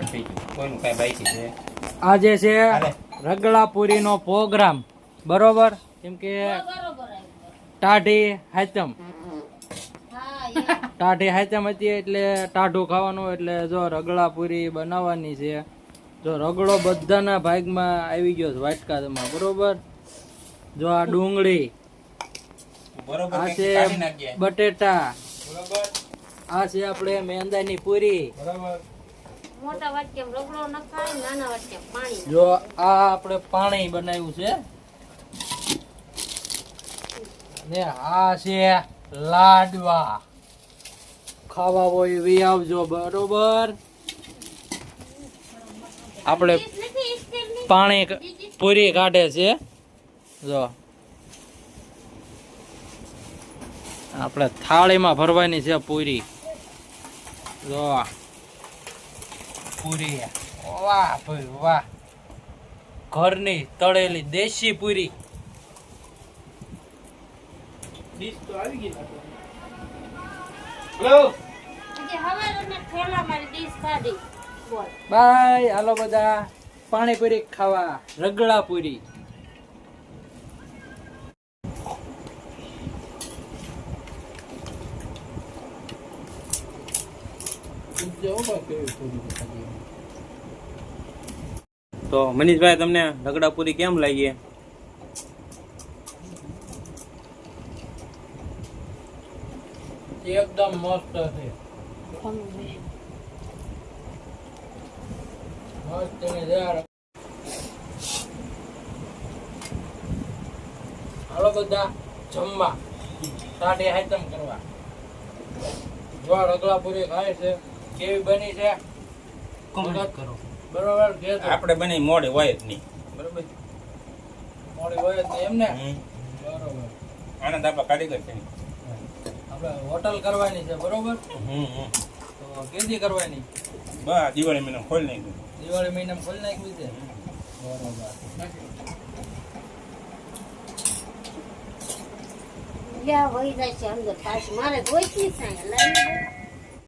છે આજે છે હાલે. રગડાપુરીનો પ્રોગ્રામ. બરોબર? કેમ કે ટાઢી હાચમ ટાઢી હાચમ હતી એટલે ટાઢું ખાવાનું એટલે જો રગડાપુરી બનાવવાની છે. જો રગડો બધાના ભાગમાં આવી ગયો છે વાટકામાં. બરોબર? જો આ ડુંગળી. આ છે બટેટા. આ છે આપણે મેંદાની પૂરી. બરોબર. મોટા વાટકે રગડો નખાય નાના વાટકે પાણી જો આ આપણે પાણી બનાવ્યું છે. ને આ છે લાડવા. ખાવા હોય વી આવજો બરોબર? આપણે પાણી પૂરી કાઢે છે. જો. આપણે થાળીમાં ભરવાની છે પૂરી. જો. પૂરી. વાહ ભાઈ વાહ. ઘરની તળેલી દેશી પૂરી. બોલ. બાય હાલો બધા. પાણીપુરી ખાવા. રગડા પૂરી. તો મનીષભાઈ, તમને રગડાપુરી કેમ લાગી? એકદમ મસ્ત છે. મસ્ત ને બધા, જમવા. સાડે આઈટમ કરવા. જો રગડા પૂરી ખાય છે. કેવી બની છે? કમેન્ટ કરો. બરોબર કે આપણે બની મોડે હોય જ નહીં. બરોબર. મોડી હોય જ નહીં એમને હમ. બરોબર. આનંદ આપણા કારીગર છે આપણે હોટલ કરવાની છે બરોબર? હમ હમ. તો કેદી કરવાની? બા દિવાળી મહિના ખોલી નાખ્યું. દિવાળી મહિનામાં ખોલ નાખ્યું છે? બરોબર. લાવી દે.